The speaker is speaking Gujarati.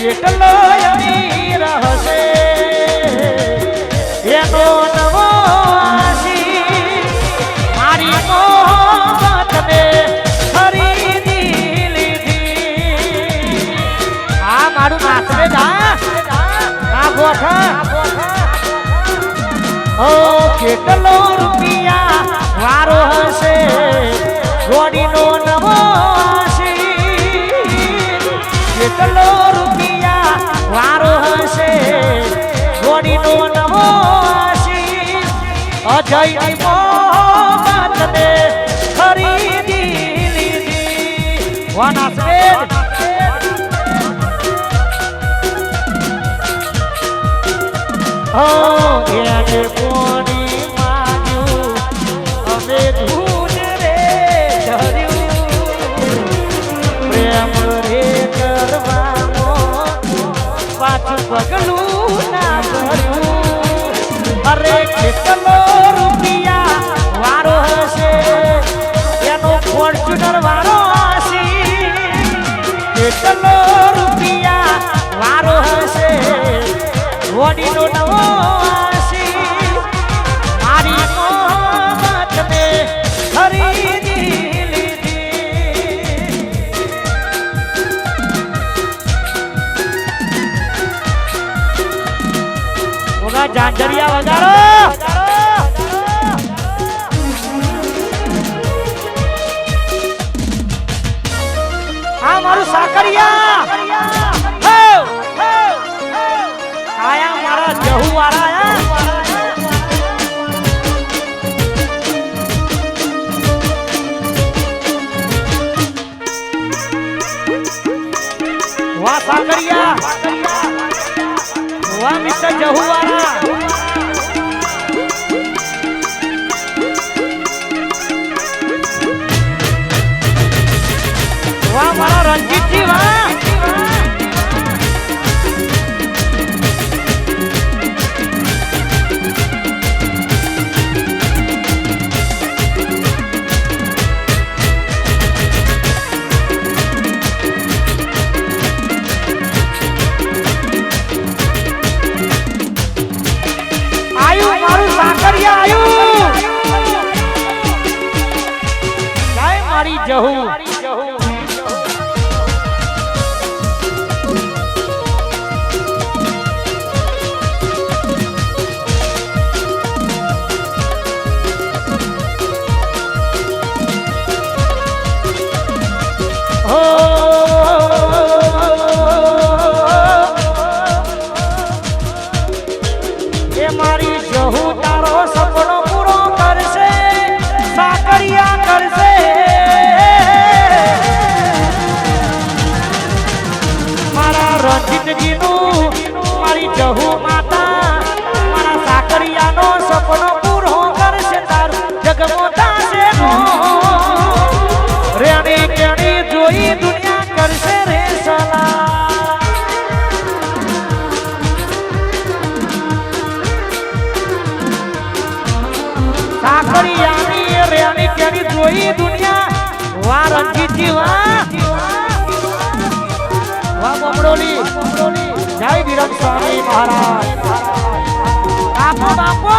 કેટલો અમીર હશે એનો નવો આશી મારી મોહબત મેં ખરીદી ઓ કેટલો હૃદયની મોહબ્બતને ખરીદી લીધી વનાસવેદ હો એને કોણી માગ્યું અમે ધૂન રે ધર્યું પ્રેમ રે કરવાનો પાછું પગલું ના ભર્યું হরে কৃষ্ণ রূপী ઓગા જાંજરિયા વગાડો આ મારું સાકરિયા. આયા મારા જહુ આયા વાહ સાકરિયા. વાહ મિસ્ટર જહુ જહુ મારી જહુ માતા, મારા સાકરિયાનો સપનો પૂરો કરશે તારું જગમોતા જોઈ દુનિયા કરશે રે સલા સાકરિયાની દુનિયા વા રણજીતજી વાહ બમડોલી જય વિરમ સ્વામી મહારાજ. બાપો બાપો!